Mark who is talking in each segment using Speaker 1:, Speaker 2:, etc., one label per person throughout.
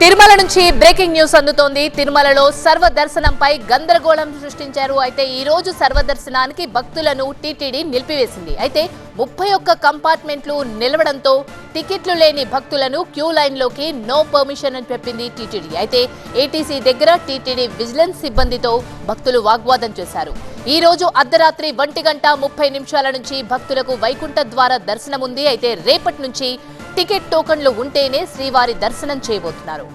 Speaker 1: తిరుమల నుంచి breaking news అందుతోంది. తిరుమలలో సర్వదర్శనంపై గందరగోళం సృష్టించారు. అయితే ఈ రోజు సర్వదర్శనానికి భక్తులను టీటీడీ నిలిపివేసింది. అయితే ముప్పై ఒక్క కంపార్ట్మెంట్లు నిలవడంతో టికెట్లు లేని భక్తులను క్యూ లైన్లోకి నో పర్మిషన్ అని చెప్పింది టీటీడీ. అయితే ఏటీసీ దగ్గర టీటీడీ విజిలెన్స్ సిబ్బందితో భక్తులు వాగ్వాదం చేశారు. ఈ రోజు అర్ధరాత్రి ఒంటి గంట ముప్పై నిమిషాల నుంచి భక్తులకు వైకుంఠ ద్వార దర్శనం ఉంది అయితే రేపటి నుంచి టికెట్ టోకన్లు ఉంటేనే శ్రీవారి దర్శనం చేయబోతున్నారు.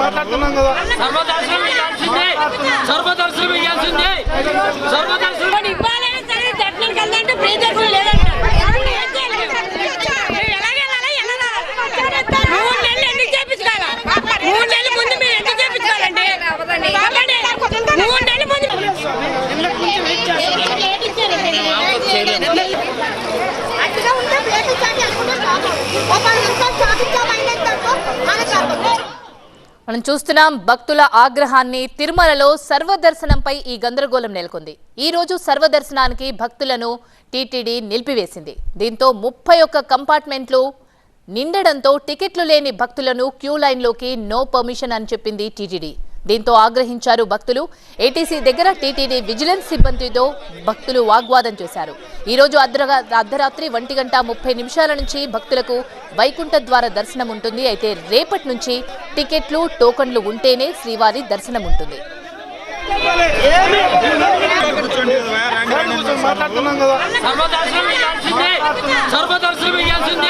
Speaker 2: మాట్లాడుతున్నాం కదా
Speaker 3: సర్వదర్శనం సర్వదర్శనం సర్వదర్శనం
Speaker 4: ఇవ్వాలని సరే దర్శనానికి వెళ్దాంటే ఫ్రీ దర్శనం
Speaker 1: మనం చూస్తున్నాం భక్తుల ఆగ్రహాన్ని తిరుమలలో సర్వదర్శనంపై ఈ గందరగోళం నెలకొంది. ఈ రోజు సర్వదర్శనానికి భక్తులను టీటీడీ నిలిపివేసింది. దీంతో ముప్పై ఒక్క కంపార్ట్మెంట్లు నిండడంతో టికెట్లు లేని భక్తులను క్యూ లైన్లోకి నో పర్మిషన్ అని చెప్పింది టీటీడీ. దీంతో ఆగ్రహించారు భక్తులు. ఏటీసీ దగ్గర టీటీడీ విజిలెన్స్ సిబ్బందితో భక్తులు వాగ్వాదం చేశారు. ఈ రోజు అర్ధరాత్రి ఒంటి గంట ముప్పై నిమిషాల నుంచి భక్తులకు వైకుంఠ ద్వార దర్శనం ఉంటుంది. అయితే రేపటి నుంచి టికెట్లు టోకన్లు ఉంటేనే శ్రీవారి దర్శనం ఉంటుంది.
Speaker 3: సర్వదర్శనం